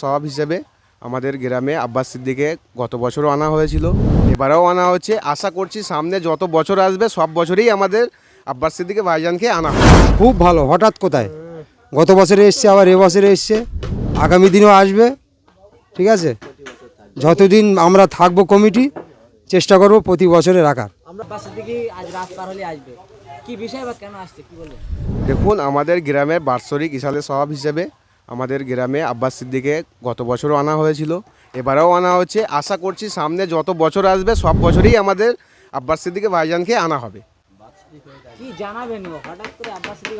স্বভাব হিসেবে আমাদের গ্রামে আব্বাস সিদ্দিকে গত বছরও আনা হয়েছিল। এবারেও আনা হচ্ছে। আশা করছি সামনে যত বছর আসবে সব বছরেই আমাদের আব্বাস সিদ্দিকে ভাইজানকে আনা খুব ভালো হঠাৎ কোথায়? গত বছরে এসছে আবার এবছরে এসছে। আগামী দিনেও আসবে ঠিক আছে? যতদিন আমরা থাকব কমিটি চেষ্টা করব প্রতি বছরে রাখার আমরা পাশে আজ রাত আসবে। কি বিষয় বা কেন আসছে কি বলবেন? দেখুন আমাদের গ্রামের বাৎসরিক ইসালে স্বভাব হিসেবে আমাদের গ্রামে আব্বাস সিদ্দিকে গত বছরও আনা হয়েছিল। এবারেও আনা হচ্ছে। আশা করছি সামনে যত বছর আসবে সব বছরই আমাদের আব্বাস সিদ্দিকে ভাইজানকে আনা হবে। কি জানাবেন হঠাৎ করে আব্বাস সিদ্দিক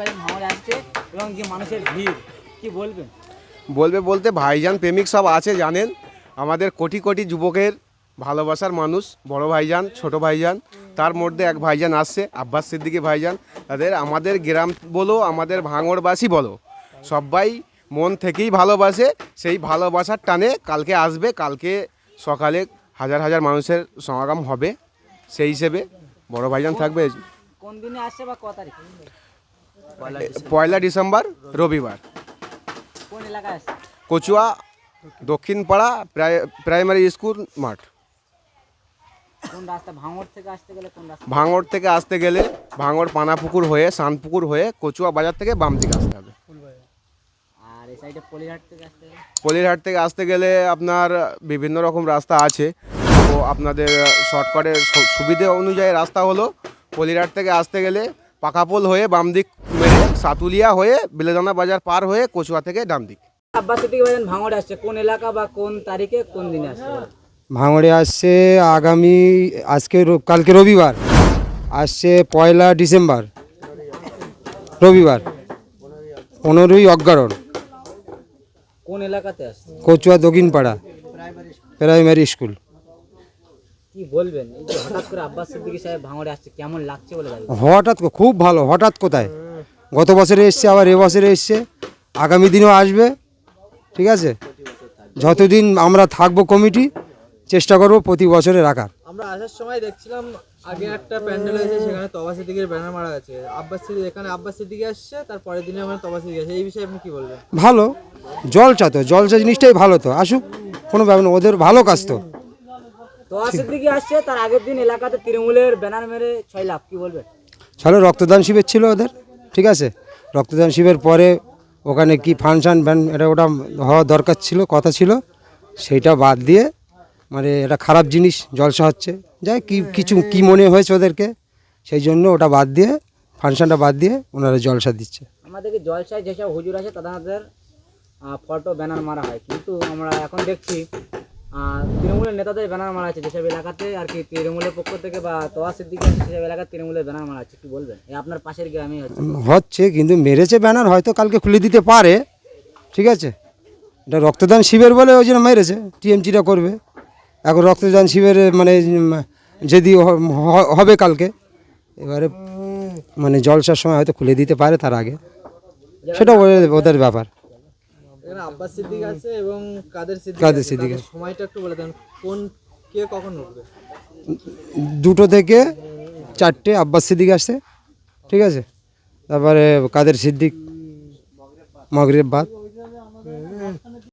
আসছে এবং যে মানুষের ভিড় কি বলবেন? বলবে বলতে ভাইজান প্রেমিক সব আছে জানেন। আমাদের কোটি কোটি যুবকের ভালোবাসার মানুষ বড় ভাইজান ছোট ভাইজান। তার মধ্যে এক ভাইজান আসছে আব্বাস সিদ্দিকি ভাইজান। তাদের আমাদের গ্রাম বলো আমাদের ভাঙড়বাসী বলো সবাই মন থেকেই ভালোবাসে সেই ভালোবাসার টানে কালকে আসবে কালকে সকালে হাজার হাজার মানুষের সমাগম হবে সেই হিসেবে বড় ভাইজান থাকবে। কোন দিনে আসছে বা ক তারিখ? পয়লা ডিসেম্বর। রবিবার। কোন এলাকায় আসছে? কচুয়া দক্ষিণপাড়া প্রাই- প্রাইমারি স্কুল মাঠ। কোন রাস্তা ভাঙড় থেকে আসতে গেলে কোন রাস্তা? ভাঙড় থেকে আসতে গেলে ভাঙড় পানাপুকুর হয়ে শানপুকুর হয়ে কচুয়া বাজার থেকে বাম দিকে আসতে হবে আর এই সাইডে পলিহাট থেকে আসতে গেলে পলিরহাট থেকে আসতে গেলে? আপনার বিভিন্ন রকম রাস্তা আছে। তো আপনাদের শর্টকাটের সুবিধে অনুযায়ী রাস্তা হলো পলিরহাট থেকে আসতে গেলে পাকাপোল হয়ে বাম দিক মেরে সাতুলিয়া হয়ে বেলেদানা বাজার পার হয়ে কচুয়া থেকে ডান দিক আব্বাস ভাঙড়ে আসছে। কোন এলাকা বা কোন তারিখে কোন দিনে আসছে? ভাঙড়ে আসছে আগামী আজকে কালকে রবিবার। আসছে পয়লা ডিসেম্বর। রবিবার। পনেরোই অজ্ঞারণ কোন এলাকাতে আসছে কচুয়া দক্ষিণপাড়া। প্রাইমারি স্কুল কি বলবেন? এই যে হঠাৎ করে আব্বাস সিদ্দিকী সাহেব ভাঙড়ে আসছে কেমন লাগছে বলে দাবি হঠাৎ কো- খুব ভালো হঠাৎ কোথায়? গত বছরে এসছে আবার এবছরে এসছে। আগামী দিনেও আসবে ঠিক আছে? যতদিন আমরা থাকব কমিটি চেষ্টা করব প্রতি বছরে রাখার আমরা আসার সময় দেখছিলাম আগে একটা প্যান্ডেল হয়েছে সেখানে তবা সিদ্দিকের ব্যানার মারা গেছে। আব্বাস সিদ্দিক এখানে আব্বাস সিদ্দিকি আসছে তার পরের দিনে আমার তবা সিদ্দিক আসছে। এই বিষয়ে আপনি কি বলবেন? ভালো জলচা তো জলচা জিনিসটাই ভালো তো। আসুক কোনো ব্যাপার না ওদের ভালো কাজ তো। তো সিদ্দিকী আসছে তার আগের দিন এলাকাতে তৃণমূলের ব্যানার মেরে ছয় লাখ কি বলবেন? চলো রক্তদান শিবির ছিল ওদের ঠিক আছে? রক্তদান শিবির পরে ওখানে কি ফাংশন ব্যান এটা ওটা হওয়া দরকার ছিল কথা ছিল সেইটা বাদ দিয়ে মানে এটা খারাপ জিনিস জলসা হচ্ছে। যাই কি কিছু কি মনে হয়েছে ওদেরকে সেই জন্য ওটা বাদ দিয়ে ফাংশনটা বাদ দিয়ে ওনারা জলসা দিচ্ছে। আমাদেরকে জলসায় যেসব হুজুর আছে তাদের ফটো ব্যানার মারা হয়। কিন্তু আমরা এখন দেখছি তৃণমূলের নেতাদের ব্যানার মারা আছে যেসব এলাকাতে আর কি তৃণমূলের পক্ষ থেকে বা তোয়া সিদ্দিকি সেসব এলাকায় তৃণমূলের ব্যানার মারা আছে কি বলবেন? আপনার পাশের গ্রামে হচ্ছে। হচ্ছে কিন্তু মেরেছে ব্যানার হয়তো কালকে খুলে দিতে পারে। ঠিক আছে? এটা রক্তদান শিবির বলে ওই জন্য মেরেছে টিএমসিটা করবে। এখন রক্তদান শিবিরে মানে যদি হবে কালকে এবারে মানে জলসার সময় হয়তো খুলে দিতে পারে তার আগে। সেটা ওদের- ব্যাপার। সিদ্দিক আছে কাদের সিদ্দিক কাদের আছে। সিদ্দিক তাদের সময়টা একটু বলে দেন কোন কে কখন উঠবে? দুটো থেকে চারটে আব্বাস সিদ্দিক আসছে ঠিক আছে? তারপরে কাদের সিদ্দিক মগরেব বাদ।